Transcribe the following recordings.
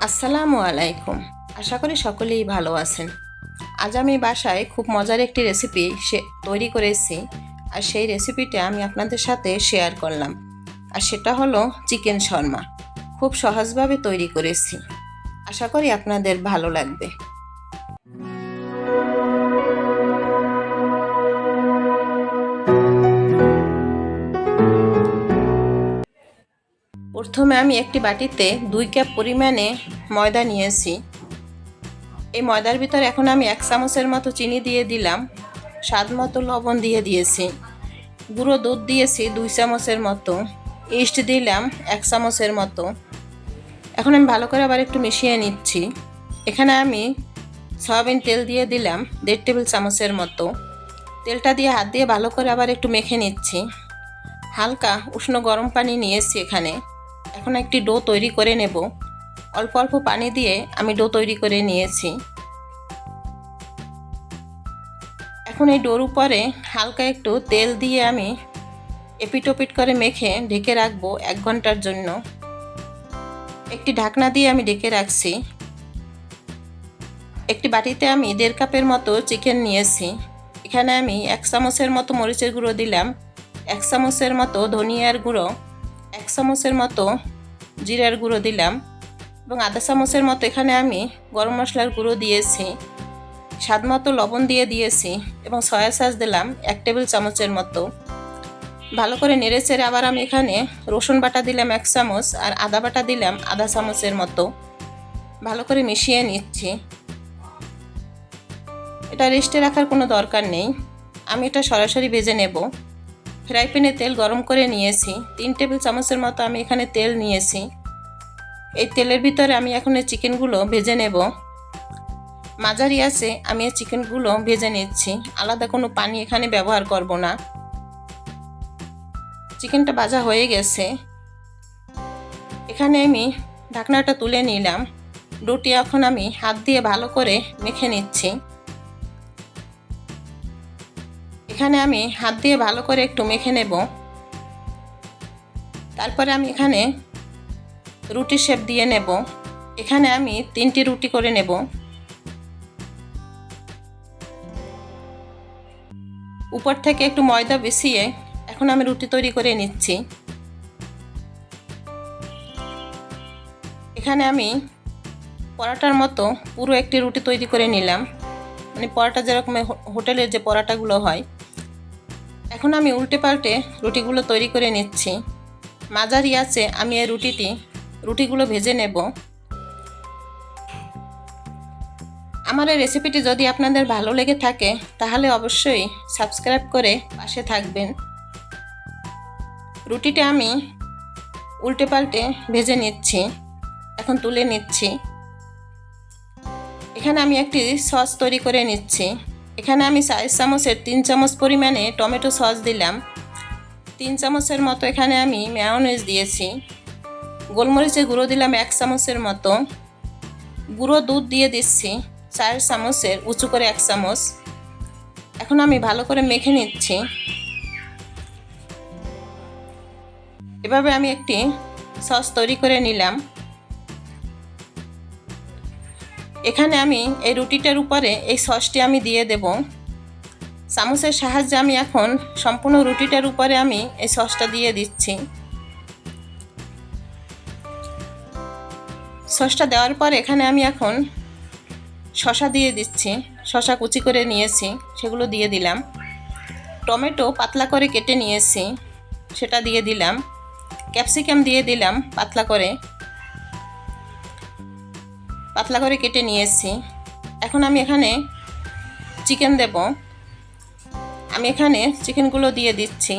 আসসালামু আলাইকুম। আশা করি সকলেই ভালো আছেন। আজ আমি বাসায় খুব মজার একটি রেসিপি সে তৈরি করেছি আর সেই রেসিপিটা আমি আপনাদের সাথে শেয়ার করলাম। আর সেটা হলো চিকেন শর্মা। খুব সহজভাবে তৈরি করেছি। আশা করি আপনাদের ভালো লাগবে। প্রথমে আমি একটি বাটিতে দুই কাপ পরিমাণে ময়দা নিয়েছি। এই ময়দার ভিতর এখন আমি এক চামচের মতো চিনি দিয়ে দিলাম। স্বাদ মতো লবণ দিয়ে দিয়েছি। গুঁড়ো দুধ দিয়েছি দুই চামচের মতো। ইস্ট দিলাম এক চামচের মতো। এখন আমি ভালো করে আবার একটু মিশিয়ে নিচ্ছি। এখানে আমি সয়াবিন তেল দিয়ে দিলাম দেড় টেবিল চামচের মতো। তেলটা দিয়ে হাত দিয়ে ভালো করে আবার একটু মেখে নিচ্ছি। হালকা উষ্ণ গরম পানি নিয়েছি এখানে। এখন একটি ডো তৈরি করে নেব। অল্প অল্প পানি দিয়ে আমি ডো তৈরি করে নিয়েছি। এখন এই ডোর উপরে হালকা একটু তেল দিয়ে আমি এপিটোপিট করে মেখে ঢেকে রাখব এক ঘণ্টার জন্য। একটি ঢাকনা দিয়ে আমি ঢেকে রাখছি। একটি বাটিতে আমি দেড় কাপের মতো চিকেন নিয়েছি। এখানে আমি এক চামচের মতো মরিচের গুঁড়ো দিলাম। এক চামচের মতো ধনিয়ার গুঁড়ো এক চামচের মতো জিরার গুঁড়ো দিলাম এবং আধা চামচের মতো এখানে আমি গরম মশলার গুঁড়ো দিয়েছি, স্বাদ মতো লবণ দিয়ে দিয়েছি এবং সয়া সস দিলাম এক টেবিল চামচের মতো। ভালো করে নেড়ে চেড়ে আবার আমি এখানে রসুন বাটা দিলাম এক চামচ আর আদা বাটা দিলাম আধা চামচের মতো। ভালো করে মিশিয়ে নিচ্ছি। এটা রেস্টে রাখার কোনো দরকার নেই। আমি এটা সরাসরি ভেজে নেব। ফ্রাই প্যানে তেল গরম করে নিয়েছি। তিন টেবিল চামচের মতো আমি এখানে তেল নিয়েছি। এই তেলের ভিতরে আমি এখন এই চিকেনগুলো ভেজে নেব। মাঝারি আছে, আমি এই চিকেনগুলো ভেজে নিচ্ছি। আলাদা কোনো পানি এখানে ব্যবহার করব না। চিকেনটা ভাজা হয়ে গেছে। এখানে আমি ঢাকনাটা তুলে নিলাম। রুটি এখন আমি হাত দিয়ে ভালো করে মেখে নিচ্ছি। এখানে আমি হাত দিয়ে ভালো করে একটু মেখে নেব। তারপরে আমি এখানে রুটি শেপ দিয়ে নেব। এখানে আমি তিনটি রুটি করে নেব। উপর থেকে একটু ময়দা বেশিয়ে এখন আমি রুটি তৈরি করে নিচ্ছি। এখানে আমি পরাটার মতো পুরো একটি রুটি তৈরি করে নিলাম। মানে পরাটা যেরকম হোটেলের যে পরাটাগুলো হয় এখন আমি উল্টে পাল্টে রুটিগুলো তৈরি করে নিচ্ছি। মাঝারি আছে, আমি এই রুটিটি, রুটিগুলো ভেজে নেব। আমার এই রেসিপিটি যদি আপনাদের ভালো লেগে থাকে, তাহলে অবশ্যই সাবস্ক্রাইব করে পাশে থাকবেন। রুটিটা আমি উল্টে পাল্টে ভেজে নিচ্ছি, এখন তুলে নিচ্ছি। এখানে আমি একটি সস তৈরি করে নিচ্ছি। এখানে আমি চার চামচের তিন চামচ পরিমাণে টমেটো সস দিলাম। তিন চামচের মতো এখানে আমি ম্যায়োনেজ দিয়েছি। গোলমরিচের গুঁড়ো দিলাম এক চামচের মতো। গুঁড়ো দুধ দিয়ে দিচ্ছি চার চামচের, উঁচু করে এক চামচ। এখন আমি ভালো করে মেখে নিচ্ছি। এভাবে আমি একটি সস তৈরি করে নিলাম। এখানে আমি এই রুটিটার উপরে এই সসটি আমি দিয়ে দেব। চামচের সাহায্যে আমি এখন সম্পূর্ণ রুটিটার উপরে আমি এই সসটা দিয়ে দিচ্ছি। সসটা দেওয়ার পর এখানে আমি এখন শশা দিয়ে দিচ্ছি। শশা কুচি করে নিয়েছি, সেগুলো দিয়ে দিলাম। টমেটো পাতলা করে কেটে নিয়েছি, সেটা দিয়ে দিলাম। ক্যাপসিকাম দিয়ে দিলাম পাতলা করে। পাতলা করে কেটে নিয়েছি। এখন আমি এখানে চিকেন দেব। আমি এখানে চিকেনগুলো দিয়ে দিচ্ছি।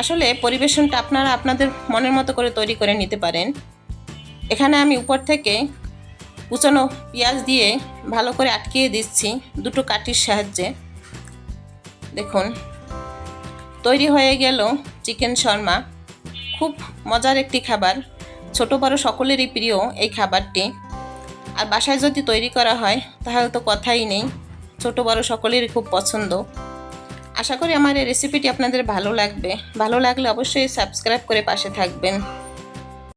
আসলে পরিবেশনটা আপনারা আপনাদের মনের মতো করে তৈরি করে নিতে পারেন। এখানে আমি উপর থেকে কুচানো পেঁয়াজ দিয়ে ভালো করে আটকিয়ে দিচ্ছি দুটো কাঠির সাহায্যে। দেখুন, তৈরি হয়ে গেল চিকেন শর্মা। খুব মজার একটি খাবার। ছোট বড় সকলেরই প্রিয় এই খাবারটি। আর বাসায় যদি তৈরি করা হয়, তাহলে তো কথাই নেই। ছোট বড় সকলেরই খুব পছন্দ। আশা করি আমার এই রেসিপিটি আপনাদের ভালো লাগবে। ভালো লাগলে অবশ্যই সাবস্ক্রাইব করে পাশে থাকবেন।